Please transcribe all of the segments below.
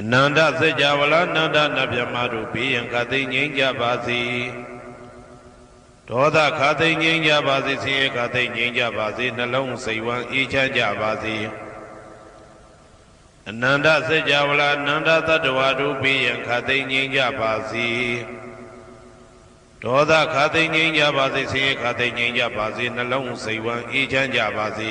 အနန္တစัจ java လာနန္ဒနဗျမတို့ဘေးရန်ခသိမ့်ငြိမ်းကြပါစေဒေါသခသိမ့်ငြိမ်းကြပါစေဆင်းရဲခသိမ့်ငြိမ်းကြပါစေနှလုံးစိတ်ဝမ်းအေးချမ်းကြပါစေအနန္တစัจ java လာနန္ဒတတ္တဝါတို့ဘေးရန်ခသိမ့်ငြိမ်းကြပါစေဒေါသခသိမ့်ငြိမ်းကြပါစေဆင်းရဲခသိမ့်ငြိမ်းကြပါစေနှလုံးစိတ်ဝမ်းအေးချမ်းကြပါစေ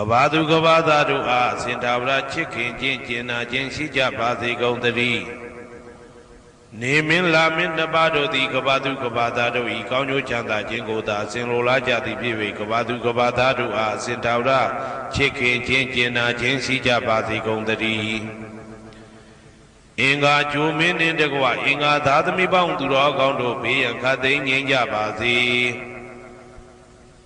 ကဘာသူကဘာသားတို့အားအစဉ်သာဝရချစ်ခင်ခြင်းကျင်နာခြင်းရှိကြပါစေကုန်သတည်းနေမင်းလာမင်းနှစ်ပါးတို့သည်ကဘာသူကဘာသားတို့ဤကောင်းကျိုးချမ်းသာခြင်းကိုသာအစဉ်လိုလားကြသည်ဖြစ်၍ကဘာသူကဘာသားတို့အားအစဉ်သာဝရချစ်ခင်ခြင်းကျင်နာခြင်းရှိကြပါစေကုန်သတည်းအင်္ဂါဂျိုမင်းနှင့်တကွအင်္ဂါသားသမီးပေါင်းသူတော်ကောင်းတို့ဘေးရန်ခတ်သိမ်းငြိမ်းကြပါစေ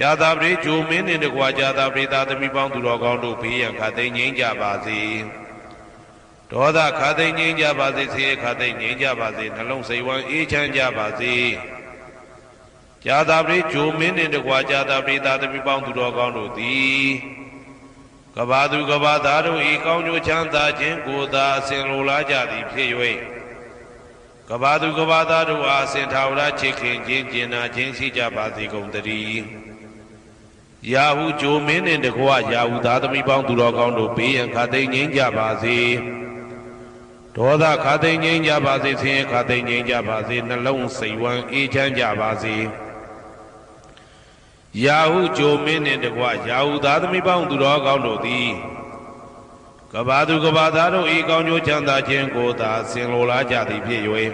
ဇာတာပရိဂျိုမင်းနှင့်တကွာဇာတာပရိသာသမီပေါင်းသူတော်ကောင်းတို့ဘေးရန်ခတ်သိမ်းငြိမ်းကြပါစေဒေါသခတ်သိမ်းငြိမ်းကြပါစေဆေးခတ်သိမ်းငြိမ်းကြပါစေနှလုံးစိတ်ဝမ်းအေးချမ်းကြပါစေဇာတာပရိဂျိုမင်းနှင့်တကွာဇာတာပရိသာသမီပေါင်းသူတော်ကောင်းတို့သည်ကဘာသူကဘာသားတို့ဤကောင်းကျိုးချမ်းသာခြင်းကိုသာအစဉ်လိုလားကြသည်ဖြစ်၍ကဘာသူကဘာသားတို့အားအစဉ်ထာဝရချစ်ခင်ခြင်းကျင်နာခြင်းရှိကြပါစေကုန်သတည်း ရာဟုဂျိုမင်းနှင့်တကွရာဟုသားသမီးပေါင်းသူတော်ကောင်းတို့ဘေးရန်ခတ်သိမ်းငြိမ်းကြပါစေဒေါသခတ်သိမ်းငြိမ်းကြပါစေဆင်းရဲခတ်သိမ်းငြိမ်းကြပါစေနှလုံးစိတ်ဝမ်းအေးချမ်းကြပါစေရာဟုဂျိုမင်းနှင့်တကွရာဟုသားသမီးပေါင်းသူတော်ကောင်းတို့သည်ကဘာသူကဘာသားတို့ဤကောင်းကျိုးချမ်းသာခြင်းကိုသာဆင်လိုလားကြသည်ဖြစ်၍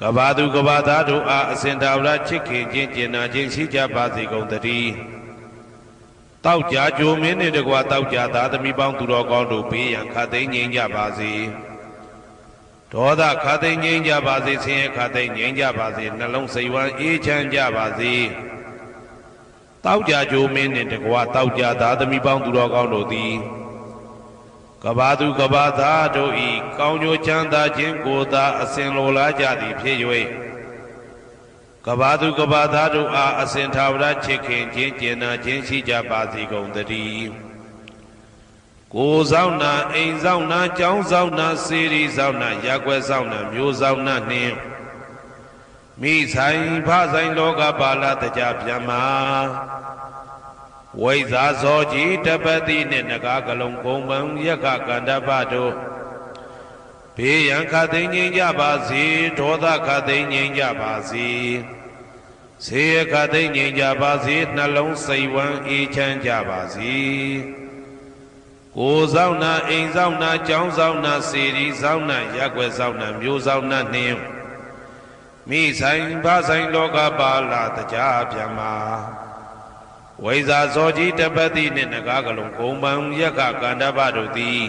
ကဘာသူကဘာသားတို့အားအစဉ်သာဝရချစ်ခင်ခြင်းကျင်နာခြင်းရှိကြပါစေကုန်သတည်း တောက်ကြကြိုမင်းနှင့်တကွာတောက်ကြသားသမီးပေါင်းသူတော်ကောင်းတို့ဘေးရန်ခတ်သိမ်းငြိမ်းကြပါစေဒေါသခတ်သိမ်းငြိမ်းကြပါစေဆင်းရဲခတ်သိမ်းငြိမ်းကြပါစေနှလုံးစိတ်ဝမ်းအေးချမ်းကြပါစေတောက်ကြကြိုမင်းနှင့်တကွာတောက်ကြသားသမီးပေါင်းသူတော်ကောင်းတို့သည်ကဘာသူကဘာသားတို့ဤကောင်းကျိုးချမ်းသာခြင်းကိုသာအစဉ်လိုလားကြသည်ဖြစ်၍ ကဘာသူကဘာသားတို့အားအစဉ်သာဝရချစ်ခင်ခြင်းကျင်နာခြင်းရှိကြပါစေကုန်သတည်းကိုဆောင်နာအိမ်ဆောင်နာကျောင်းဆောင်နာစေရီဆောင်နာရက်ွယ်ဆောင်နာမျိုးဆောင်နာနှင့်မိဆိုင်ဖဆိုင်လောကပါဠတကြဗျမ္မာဝိဇ္ဇာဇောကြီးတပတိနှင့်နဂါကလုံးကုံပံယက္ခကန္တပတို့ ဘေးရန်ခတ်သိမ်းငြိမ်းကြပါစေဒေါသခတ်သိမ်းငြိမ်းကြပါစေဆေရခတ်သိမ်းငြိမ်းကြပါစေနှလုံးစိတ်ဝမ်းအေးချမ်းကြပါစေကိုယ်ဆောင်နာအိမ်ဆောင်နာကျောင်းဆောင်နာစေရီဆောင်နာရက်ွယ်ဆောင်နာမျိုးဆောင်နာနှင်းမိဆိုင်ဖဆိုင်လောကပါလာတကြဗျမ္မာဝိဇာဇောကြီးတပတိနှင့်နဂါကလုံးဂုံပံယက္ခကန္တပတို့သည်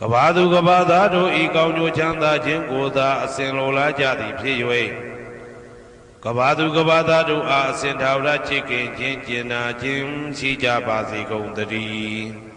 ကဘာသူကဘာသားတို့ဤကောင်းကျိုးချမ်းသာခြင်းကိုသာအစဉ်လိုလားကြသည်ဖြစ်၍ကဘာသူကဘာသားတို့အားအစဉ်ထာဝရချစ်ခင်ခြင်းကျင်နာခြင်းရှိကြပါစေကုန်သတည်း